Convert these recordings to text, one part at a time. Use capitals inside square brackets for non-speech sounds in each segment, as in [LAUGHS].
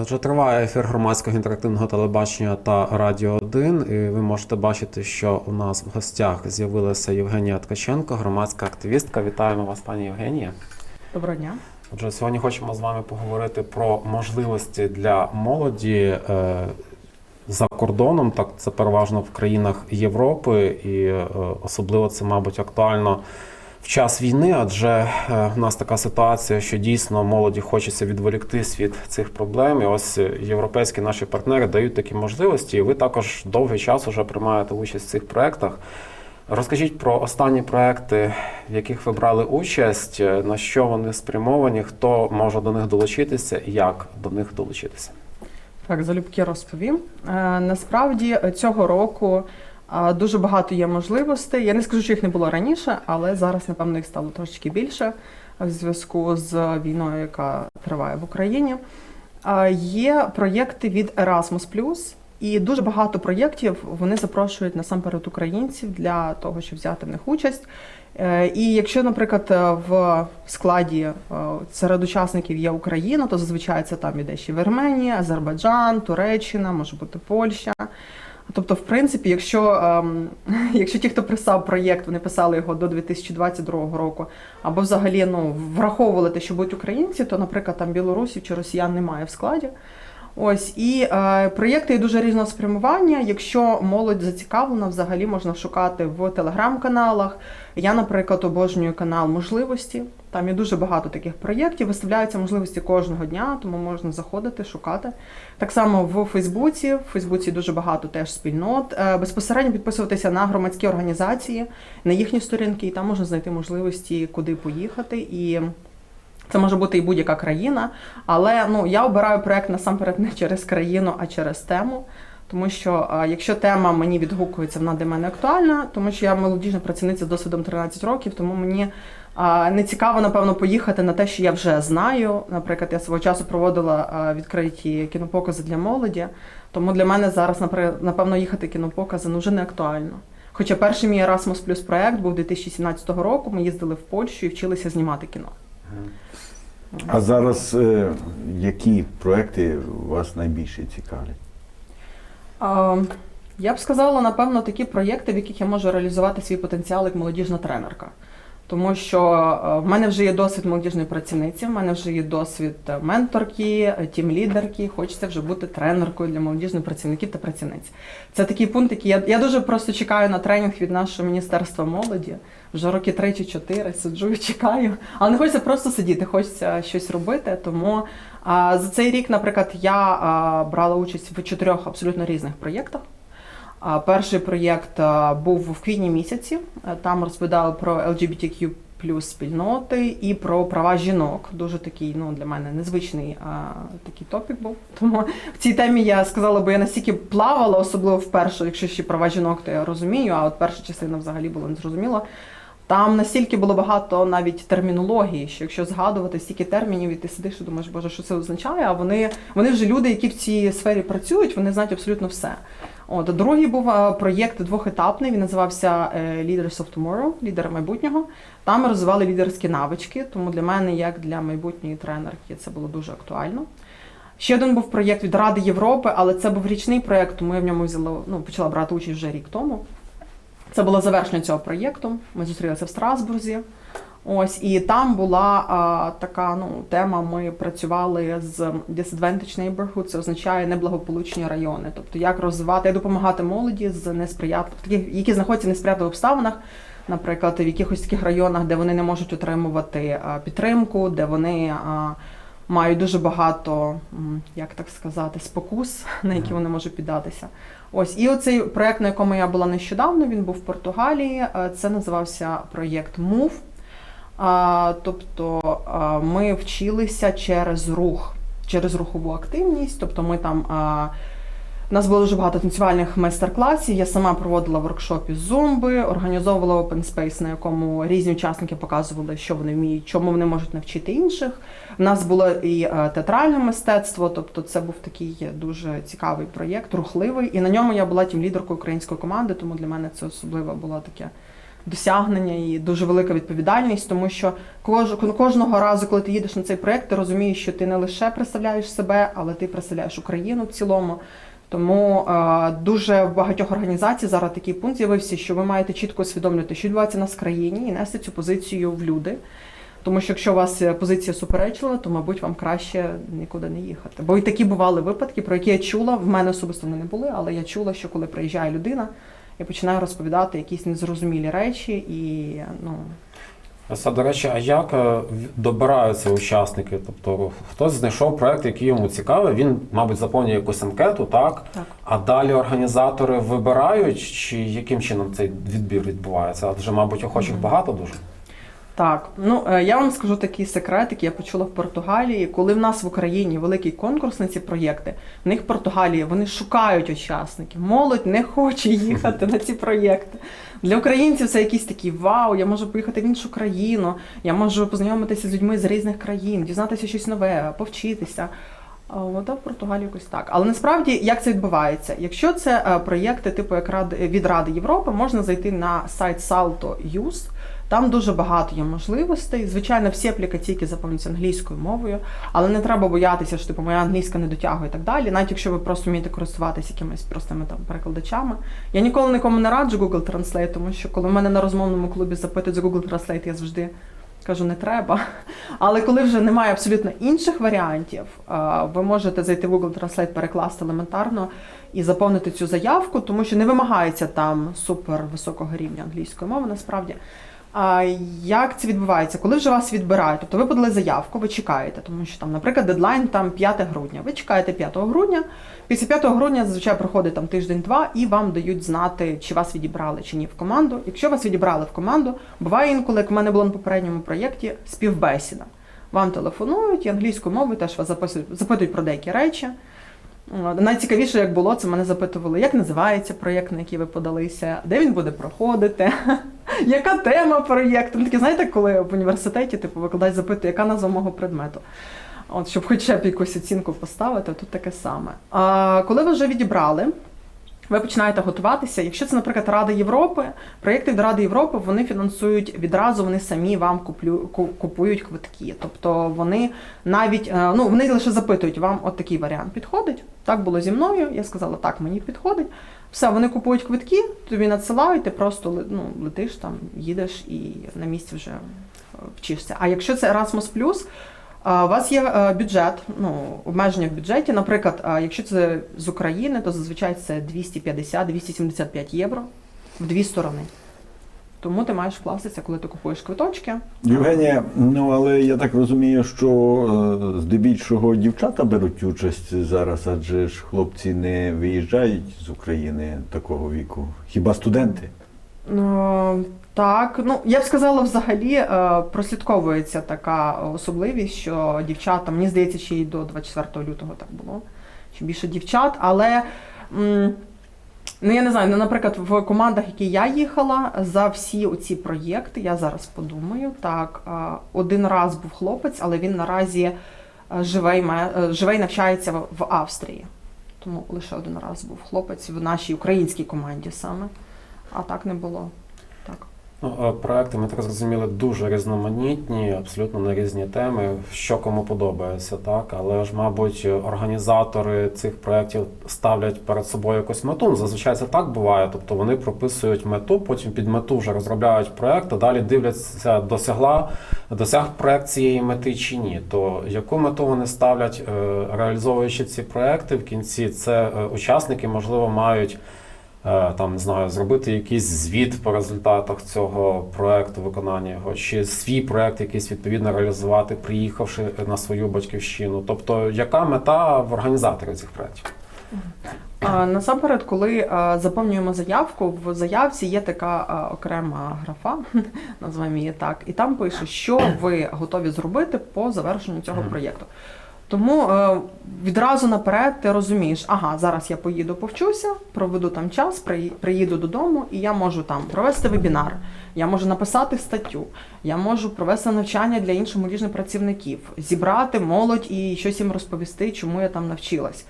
Отже, триває ефір громадського інтерактивного телебачення та Радіо 1. І ви можете бачити, що у нас в гостях з'явилася Євгенія Ткаченко, громадська активістка. Вітаємо вас, пані Євгенія. Доброго дня. Отже, сьогодні хочемо з вами поговорити про можливості для молоді е, за кордоном. Так, це переважно в країнах Європи, і е, особливо це, мабуть, актуально в час війни, адже е, в нас така ситуація, що дійсно молоді хочеться відволіктись від цих проблем. І ось європейські наші партнери дають такі можливості. І ви також довгий час вже приймаєте участь в цих проєктах. Розкажіть про останні проекти, в яких ви брали участь, е, на що вони спрямовані, хто може до них долучитися і як до них долучитися. Так, залюбки розповім. Е, насправді цього року дуже багато є можливостей. Я не скажу, що їх не було раніше, але зараз, напевно, їх стало трошечки більше в зв'язку з війною, яка триває в Україні. Є проєкти від Erasmus+, і дуже багато проєктів вони запрошують насамперед українців для того, щоб взяти в них участь. Е, І якщо, наприклад, е, в складі е, серед учасників є Україна, то зазвичай це там іде ще Вірменія, Азербайджан, Туреччина, може бути Польща. Тобто, в принципі, якщо, ем, [LAUGHS] якщо ті, хто писав проєкт, вони писали його до 2022 року, або взагалі ну, враховували те, що будуть українці, то, наприклад, там білорусів чи росіян немає в складі. Ось і е, проєкти є дуже різного спрямування. Якщо молодь зацікавлена, взагалі можна шукати в телеграм-каналах. Я, наприклад, обожнюю канал можливості. Там є дуже багато таких проєктів. Виставляються можливості кожного дня, тому можна заходити, шукати. Так само в Фейсбуці. В Фейсбуці дуже багато теж спільнот. Е, Безпосередньо підписуватися на громадські організації, на їхні сторінки, і там можна знайти можливості, куди поїхати. І це може бути і будь-яка країна, але ну я обираю проект насамперед не через країну, а через тему. Тому що якщо тема мені відгукується, вона для мене актуальна, тому що я молодіжна працівниця з досвідом 13 років, тому мені не цікаво, напевно, поїхати на те, що я вже знаю. Наприклад, я свого часу проводила відкриті кінопокази для молоді, тому для мене зараз, напевно, їхати кінопокази ну, вже не актуально. Хоча перший мій Erasmus Plus проект був 2017 року, ми їздили в Польщу і вчилися знімати кіно. А зараз е, які проекти вас найбільше цікавлять? Я б сказала, напевно, такі проєкти, в яких я можу реалізувати свій потенціал як молодіжна тренерка. Тому що е, в мене вже є досвід молодіжної працівниці, в мене вже є досвід е, менторки, е, тімлідерки. Хочеться вже бути тренеркою для молодіжних працівників та працівниць. Це такий пункт, який я, я дуже просто чекаю на тренінг від нашого міністерства молоді. Вже роки три чи чотири сиджу і чекаю. Але не хочеться просто сидіти, хочеться щось робити. Тому а, за цей рік, наприклад, я а, брала участь в чотирьох абсолютно різних проєктах. Перший проєкт був в квітні місяці. Е, Там розповідали про LGBTQ плюс спільноти і про права жінок. Дуже такий, ну для мене незвичний а, такий топік був. [LAUGHS] Тому в цій темі я сказала, бо я настільки плавала, особливо вперше, якщо ще права жінок, то я розумію. А от перша частина взагалі була незрозуміла. Там настільки було багато навіть термінології, що якщо згадувати стільки термінів, і ти сидиш і думаєш, боже, що це означає? А вони, вони вже люди, які в цій сфері працюють, вони знають абсолютно все. От другий був е, проєкт двохетапний. Він називався е, Leaders of Tomorrow, лідери майбутнього. Там розвивали лідерські навички, тому для мене, як для майбутньої тренерки, це було дуже актуально. Ще один був проєкт від Ради Європи, але це був річний проєкт, тому я в ньому взяла, ну, почала брати участь вже рік тому. Це було завершення цього проєкту. Ми зустрілися в Страсбурзі. Ось і там була а, така ну тема. Ми працювали з Disadvantaged Neighborhood, це означає неблагополучні райони. Тобто, як розвивати, як допомагати молоді з несприятливих, таких, які знаходяться в несприятливих обставинах, наприклад, в якихось таких районах, де вони не можуть отримувати а, підтримку, де вони а, мають дуже багато, як так сказати, спокус, [LAUGHS] на які вони можуть піддатися. Ось і оцей проект, на якому я була нещодавно, він був в Португалії. е, Це називався проєкт MOVE. Тобто ми вчилися через рух, через рухову активність. Тобто ми там. У нас було дуже багато танцювальних майстер-класів. Я сама проводила воркшопи з зумби, організовувала open space, на якому різні учасники показували, що вони вміють, чому вони можуть навчити інших. У нас було і е, театральне мистецтво, тобто це був такий дуже цікавий проєкт, рухливий. І на ньому я була тім лідеркою української команди, тому для мене це особливо було таке досягнення і дуже велика відповідальність, тому що кож, кожного разу, коли ти їдеш на цей проект, ти розумієш, що ти не лише представляєш себе, але ти представляєш Україну в цілому. Тому е, дуже в багатьох організацій зараз такий пункт з'явився, що ви маєте чітко усвідомлювати, що відбувається в країні, і нести цю позицію в люди. Тому що якщо у вас е, позиція суперечлива, то мабуть вам краще нікуди не їхати. Бо і такі бували випадки, про які я чула. В мене особисто не були, але я чула, що коли приїжджає людина, я починаю розповідати якісь незрозумілі речі, і ну Це, до речі, а як е, добираються учасники? Тобто хтось знайшов проект, який йому цікавий, він, мабуть, заповнює якусь анкету, так? так. А далі організатори вибирають, чи яким чином цей відбір відбувається? Адже, мабуть, охочих Мгм. багато дуже. Так, ну е, я вам скажу такий секрет, який я почула в Португалії. Коли в нас в Україні великий конкурс на ці проєкти, в них в Португалії вони шукають учасників. Молодь не хоче їхати на ці проєкти. Для українців це якийсь такий вау, я можу поїхати в іншу країну, я можу познайомитися з людьми з різних країн, дізнатися щось нове, повчитися. А от а в Португалії якось так. Але насправді як це відбувається? Якщо це е, проєкти типу як від Ради Європи, можна зайти на сайт Salto Salto.use, там дуже багато є можливостей. Звичайно, всі аплікаційки заповнюються англійською мовою, але не треба боятися, що типу моя англійська не дотягує і так далі. Навіть якщо ви просто вмієте користуватися якимись простими там перекладачами. Я ніколи нікому не раджу Google Translate, тому що коли в мене на розмовному клубі запитують за Google Translate, я завжди кажу, не треба. Але коли вже немає абсолютно інших варіантів, ви можете зайти в Google Translate, перекласти елементарно і заповнити цю заявку, тому що не вимагається там супер високого рівня англійської мови насправді. Як це відбувається? Коли вже вас відбирають? Тобто ви подали заявку, ви чекаєте, тому що там, наприклад, дедлайн там 5 грудня. Ви чекаєте 5 грудня. Після 5 грудня зазвичай проходить там тиждень-два, і вам дають знати, чи вас відібрали чи ні в команду. Якщо вас відібрали в команду, буває інколи, як в мене було на попередньому проєкті, співбесіда. Вам телефонують і англійською мовою теж вас запитують про деякі речі. Найцікавіше, як було, це мене запитували, як називається проєкт, на який ви подалися, де він буде проходити, [LAUGHS] яка тема проєкту. Такі, знаєте, коли в університеті типу, викладач запитує, яка назва мого предмету. От, щоб хоча б якусь оцінку поставити, тут таке саме. А коли ви вже відібрали, ви починаєте готуватися. Якщо це, наприклад, Рада Європи, проєкти від Ради Європи вони фінансують відразу, вони самі вам куплю, купують квитки. Тобто вони навіть е, ну вони лише запитують, вам от такий варіант підходить. Так було зі мною. Я сказала, так, мені підходить. Все, вони купують квитки, тобі надсилають, ти просто ну, летиш там, їдеш і на місці вже е, вчишся. А якщо це Erasmus+, У вас є е, бюджет, ну, обмеження в бюджеті. Наприклад, якщо це з України, то зазвичай це 250-275 євро в дві сторони. Тому ти маєш вкластися, коли ти купуєш квиточки. Євгенія, ну але я так розумію, що е, здебільшого дівчата беруть участь зараз, адже ж хлопці не виїжджають з України такого віку. Хіба студенти? Ну, так, ну я б сказала, взагалі е, прослідковується така особливість, що дівчата, мені здається, ще й до 24 лютого так було. Ще більше дівчат, але. м, Ну, я не знаю, ну, наприклад, в командах, які я їхала, за всі оці проєкти, я зараз подумаю, так, е, один раз був хлопець, але він наразі е, живе, і має- е, живе і навчається в- в Австрії. Тому лише один раз був хлопець в нашій українській команді саме. А так не було. Ну, е, проекти, ми так зрозуміли, дуже різноманітні, абсолютно на різні теми, що кому подобається, так. Але ж, мабуть, організатори цих проєктів ставлять перед собою якусь мету. Ну, Зазвичай це так буває. Тобто вони прописують мету, потім під мету вже розробляють проєкт, а далі дивляться, досягла досяг проєкт цієї мети чи ні. То яку мету вони ставлять, е, реалізовуючи ці проекти в кінці, це е, учасники, можливо, мають там не знаю, зробити якийсь звіт по результатах цього проекту, виконання його, чи свій проект якийсь відповідно реалізувати, приїхавши на свою батьківщину. Тобто, яка мета в організаторів цих проєктів? Насамперед, коли заповнюємо заявку, в заявці є така окрема графа, [LAUGHS] назвемо її так, і там пише, що ви готові зробити по завершенню цього проєкту. Тому е, відразу наперед ти розумієш, ага, зараз я поїду повчуся, проведу там час, приї- приїду додому, і я можу там провести вебінар, я можу написати статтю, я можу провести навчання для інших молодіжних працівників, зібрати молодь і щось їм розповісти, чому я там навчилась.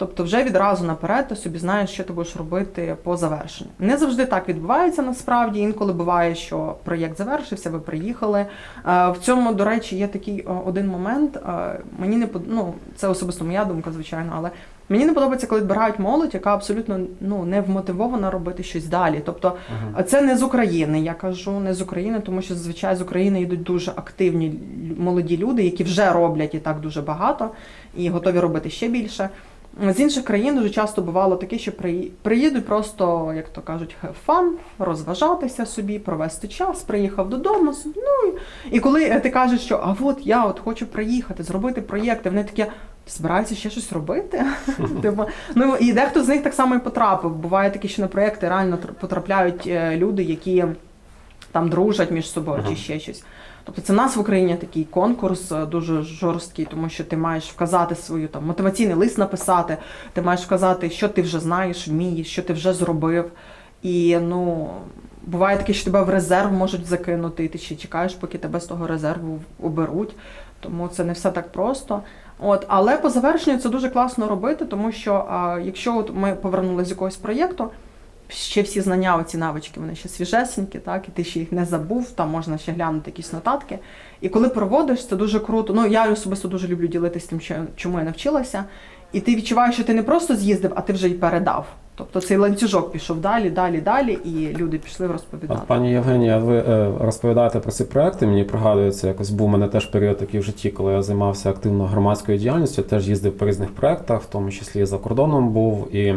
Тобто, вже відразу наперед ти собі знаєш, що ти будеш робити по завершенню. Не завжди так відбувається насправді. Інколи буває, що проєкт завершився, ви приїхали. Е, В цьому, до речі, є такий один момент. е, Мені не под- ну, це особисто моя думка, звичайно, але мені не подобається, коли збирають молодь, яка абсолютно ну не вмотивована робити щось далі. Тобто, а це не з України, я кажу, не з України, тому що зазвичай з України йдуть дуже активні молоді люди, які вже роблять і так дуже багато і готові робити ще більше. З інших країн дуже часто бувало таке, що приї- приїдуть просто, як то кажуть, have fun, розважатися собі, провести час, приїхав додому. Ну і, коли е, ти кажеш, що а от я от хочу приїхати, зробити проєкти, вони такі. «Ти Збирається ще щось робити? [LAUGHS] Типу, ну і дехто з них так само і потрапив. Буває таке, що на проєкти реально тр- потрапляють е, люди, які там дружать між собою чи ще щось. Тобто це нас в Україні такий конкурс е, дуже жорсткий, тому що ти маєш вказати свою там мотиваційний лист написати, ти маєш вказати, що ти вже знаєш, вмієш, що ти вже зробив. І ну буває таке, що тебе в резерв можуть закинути, і ти ще чекаєш, поки тебе з того резерву оберуть. Тому це не все так просто. От, але по завершенню це дуже класно робити, тому що а, якщо от ми повернулися з якогось проєкту, ще всі знання, оці навички, вони ще свіжесенькі, так, і ти ще їх не забув, там можна ще глянути якісь нотатки. І коли проводиш, це дуже круто. Ну, я особисто дуже люблю ділитися тим, чому я навчилася. І ти відчуваєш, що ти не просто з'їздив, а ти вже й передав. Тобто цей ланцюжок пішов далі, далі, далі, і люди пішли розповідати. От, пані Євгенія, ви е, розповідаєте про ці проекти. Мені пригадується, якось був у мене теж період такий в житті, коли я займався активно громадською діяльністю, теж їздив по різних проектах, в тому числі за кордоном був. І е,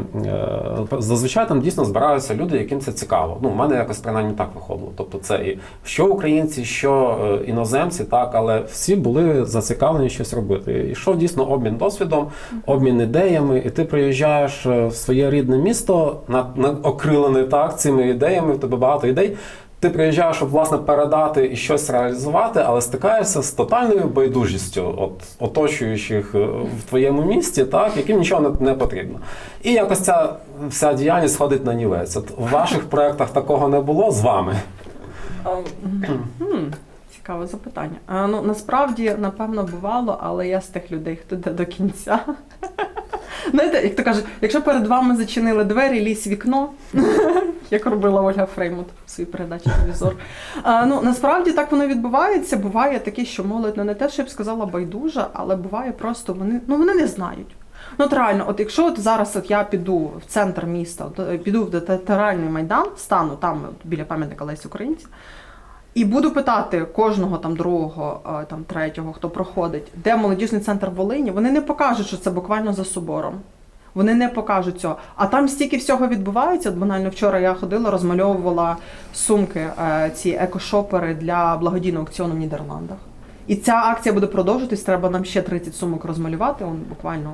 зазвичай там дійсно збираються люди, яким це цікаво. Ну, у мене якось принаймні так виходило. Тобто, це і що українці, що е, іноземці, так, але всі були зацікавлені щось робити. І йшов дійсно обмін досвідом, обмін ідеями, і ти приїжджаєш е, в своє рідне місто, на, на окрилене так цими ідеями, в тебе багато ідей. Ти приїжджаєш, щоб власне передати і щось реалізувати, але стикаєшся з тотальною байдужістю от оточуючих е, в твоєму місті, так яким нічого не, не потрібно. І якось ця вся діяльність ходить на нівець. От в ваших проєктах такого не було з вами. Цікаве запитання. А, ну насправді, напевно, бувало, але я з тих людей, хто йде до кінця. Знаєте, як то кажуть, якщо перед вами зачинили двері, лізь вікно, [LAUGHS] як робила Ольга Фреймут в своїй передачі Телевізор. Ну насправді так воно відбувається. Буває таке, що молодь ну, не те, що я б сказала байдужа, але буває просто вони ну вони не знають. Ну, от реально, от якщо от зараз от я піду в центр міста, е, піду в театральний майдан, стану там от, біля пам'ятника Лесі Українці, і буду питати кожного там другого, е, там третього, хто проходить, де молодіжний центр Волині, вони не покажуть, що це буквально за собором. Вони не покажуть цього. А там стільки всього відбувається. Банально вчора я ходила, розмальовувала сумки, е, ці екошопери для благодійного аукціону в Нідерландах. І ця акція буде продовжитись. Треба нам ще 30 сумок розмалювати. Он буквально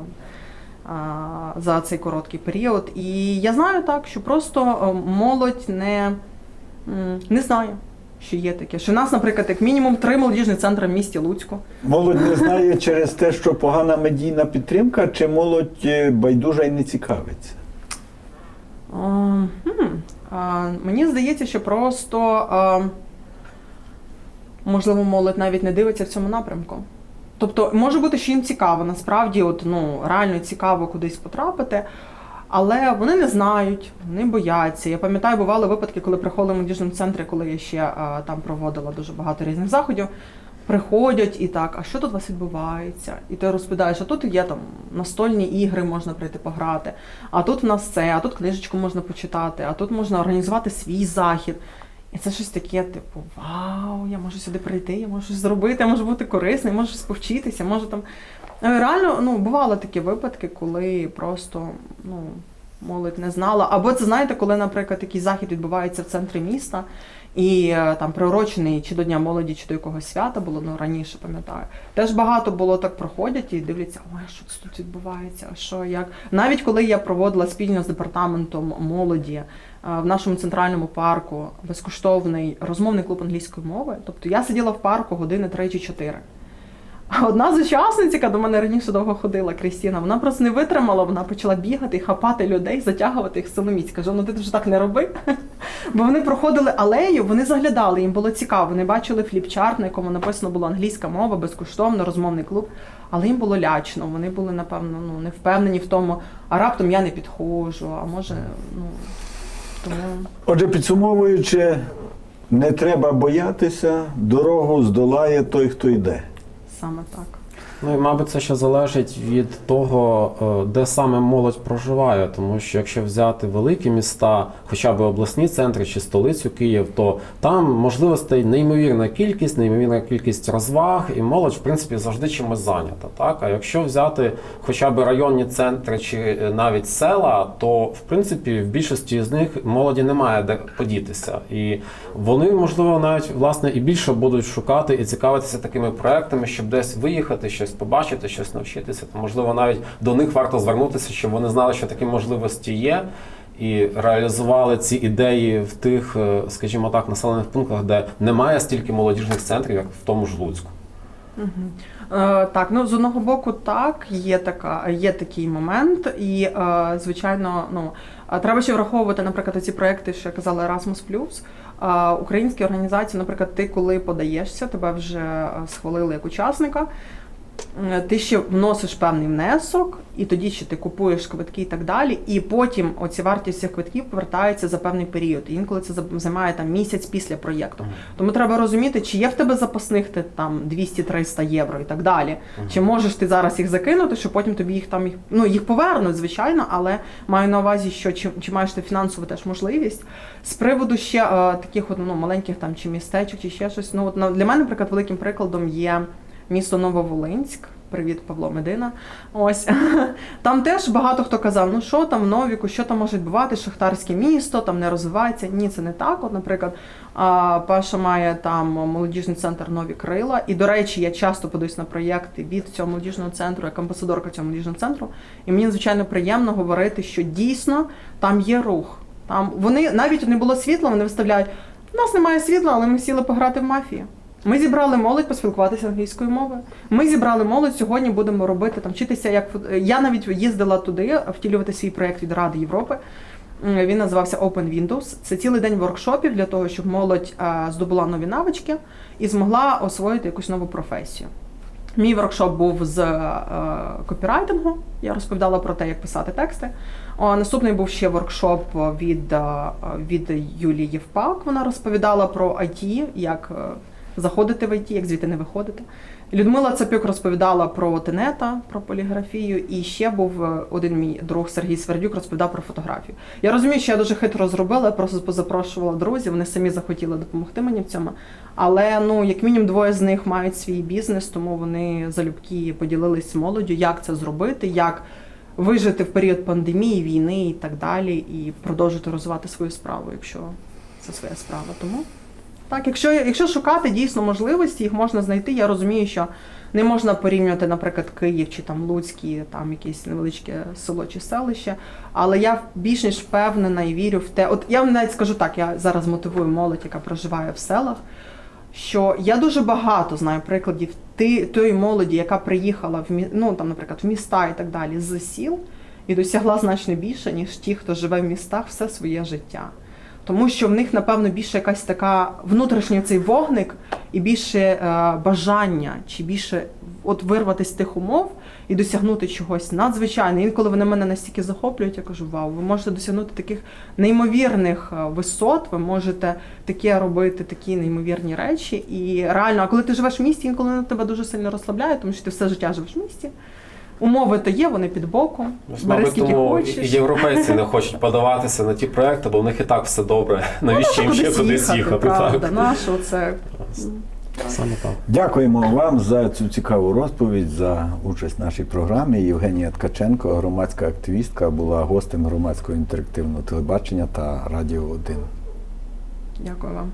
а, за цей короткий період. І я знаю так, що просто е, молодь не, не знає, що є таке. Що нас, наприклад, як мінімум три молодіжні центри в місті Луцьку. Молодь не знає через те, що погана медійна підтримка, чи молодь е, байдужа і не цікавиться? А, хм, а, мені здається, що просто а, можливо молодь навіть не дивиться в цьому напрямку. Тобто, може бути, що їм цікаво, насправді, от, ну, реально цікаво кудись потрапити, але вони не знають, вони бояться. Я пам'ятаю, бували випадки, коли приходили в молодіжному центрі, коли я ще а, там проводила дуже багато різних заходів. Приходять і так, а що тут у вас відбувається? І ти розповідаєш, а тут є там настольні ігри, можна прийти пограти, а тут в нас це, а тут книжечку можна почитати, а тут можна організувати свій захід. І це щось таке, типу, вау, я можу сюди прийти, я можу щось зробити, я можу бути корисним, я можу щось повчитися, можу там. Е, Реально, ну, бували такі випадки, коли просто ну, молодь не знала. Або це знаєте, коли, наприклад, такий захід відбувається в центрі міста, і е, там приурочений чи до Дня молоді, чи до якогось свята було, ну раніше пам'ятаю. Теж багато було так проходять і дивляться, ой, що це тут відбувається, а що як. Навіть коли я проводила спільно з департаментом молоді е, в нашому центральному парку безкоштовний розмовний клуб англійської мови. Тобто я сиділа в парку години 3 чи 4. Одна з учасниць, яка до мене раніше довго ходила, Крістіна, вона просто не витримала, вона почала бігати хапати людей, затягувати їх силоміць. Кажу, ну ти вже так не роби. [LAUGHS] Бо вони проходили алею, вони заглядали, їм було цікаво. Вони бачили фліпчарт, на якому написано була англійська мова, безкоштовно, розмовний клуб. Але їм було лячно. Вони були, напевно, ну не впевнені в тому, а раптом я не підходжу, а може, ну тому. Отже, підсумовуючи, не треба боятися, дорогу здолає той, хто йде. Саме так. Ну і мабуть, це ще залежить від того, е, де саме молодь проживає. Тому що якщо взяти великі міста, хоча б обласні центри чи столицю Київ, то там можливостей неймовірна кількість, неймовірна кількість розваг, і молодь, в принципі, завжди чимось зайнята. Так, а якщо взяти хоча б районні центри чи е, навіть села, то в принципі в більшості з них молоді немає де подітися, і вони можливо навіть власне і більше будуть шукати і цікавитися такими проектами, щоб десь виїхати, щось побачити, щось навчитися. То можливо навіть до них варто звернутися, щоб вони знали, що такі можливості є. І реалізували ці ідеї в тих, е, скажімо так, населених пунктах, де немає стільки молодіжних центрів, як в тому ж Луцьку. Е, так, ну з одного боку, так, є така, є такий момент, і е, звичайно, ну е, треба ще враховувати, наприклад, ці проекти, що я казала Erasmus+. Е, Українські організації, наприклад, ти коли подаєшся, тебе вже е, схвалили як учасника. Ти ще вносиш певний внесок, і тоді ще ти купуєш квитки і так далі. І потім оці вартість цих квитків повертається за певний період. І інколи це займає там місяць після проєкту. Тому треба розуміти, чи є в тебе запасних ти, там 200-300 євро і так далі. Чи можеш ти зараз їх закинути, що потім тобі їх там їх ну їх повернуть, звичайно, але маю на увазі, що чи, чи маєш ти фінансову теж можливість. З приводу ще е, таких от, ну, маленьких там чи містечок, чи ще щось. Ну от для мене, наприклад, великим прикладом є місто Нововолинськ. Привіт, Павло Медина. Ось [LAUGHS] там теж багато хто казав, ну що там в Новіку, що там може відбувати, шахтарське місто, там не розвивається. Ні, це не так. От, наприклад, Паша має там молодіжний центр Нові Крила. І, до речі, я часто подаюсь на проєкти від цього молодіжного центру, як амбасадорка цього молодіжного центру. І мені звичайно приємно говорити, що дійсно там є рух. Там вони навіть не було світла, вони виставляють. У нас немає світла, але ми сіли пограти в мафію. Ми зібрали молодь поспілкуватися англійською мовою. Ми зібрали молодь. Сьогодні будемо робити там вчитися. Як я навіть їздила туди втілювати свій проєкт від Ради Європи. Він називався Open Windows. Це цілий день воркшопів для того, щоб молодь здобула нові навички і змогла освоїти якусь нову професію. Мій воркшоп був з копірайтингу. Я розповідала про те, як писати тексти. Наступний був ще воркшоп від, від Юлії Євпак. Вона розповідала про IT, як заходити в IT, як звідти не виходити. Людмила Цапюк розповідала про тенета, про поліграфію, і ще був е, один мій друг Сергій Свердюк розповідав про фотографію. Я розумію, що я дуже хитро зробила, я просто позапрошувала друзів, вони самі захотіли допомогти мені в цьому. Але ну, як мінімум, двоє з них мають свій бізнес, тому вони залюбки поділились молоддю, як це зробити, як вижити в період пандемії, війни і так далі, і продовжити розвивати свою справу, якщо це своя справа. Тому так, якщо, якщо шукати дійсно можливості, їх можна знайти. Я розумію, що не можна порівнювати, наприклад, Київ чи там Луцький, там якесь невеличке село чи селище. Але я більш ніж впевнена і вірю в те. От я вам навіть скажу так, я зараз мотивую молодь, яка проживає в селах. Що я дуже багато знаю прикладів ти, тої молоді, яка приїхала в ну, там, наприклад, в міста і так далі з сіл, і досягла значно більше, ніж ті, хто живе в містах все своє життя. Тому що в них, напевно, більше якась така внутрішній цей вогник і більше е, бажання, чи більше от вирватися з тих умов і досягнути чогось надзвичайного. Інколи вони мене настільки захоплюють, я кажу, вау, ви можете досягнути таких неймовірних е, висот, ви можете таке робити, такі неймовірні речі. І реально, а коли ти живеш в місті, інколи вони тебе дуже сильно розслабляють, тому що ти все життя живеш в місті. Умови то є, вони під боком. Бери Мабуть, скільки тому хочеш. і європейці не хочуть подаватися на ті проекти, бо в них і так все добре. Навіщо їм ще кудись їхати? правда, Так. нащо це Саме так. Дякуємо вам за цю цікаву розповідь, за участь в нашій програмі. Євгенія Ткаченко, громадська активістка, була гостем громадського інтерактивного телебачення та Радіо 1. Дякую вам.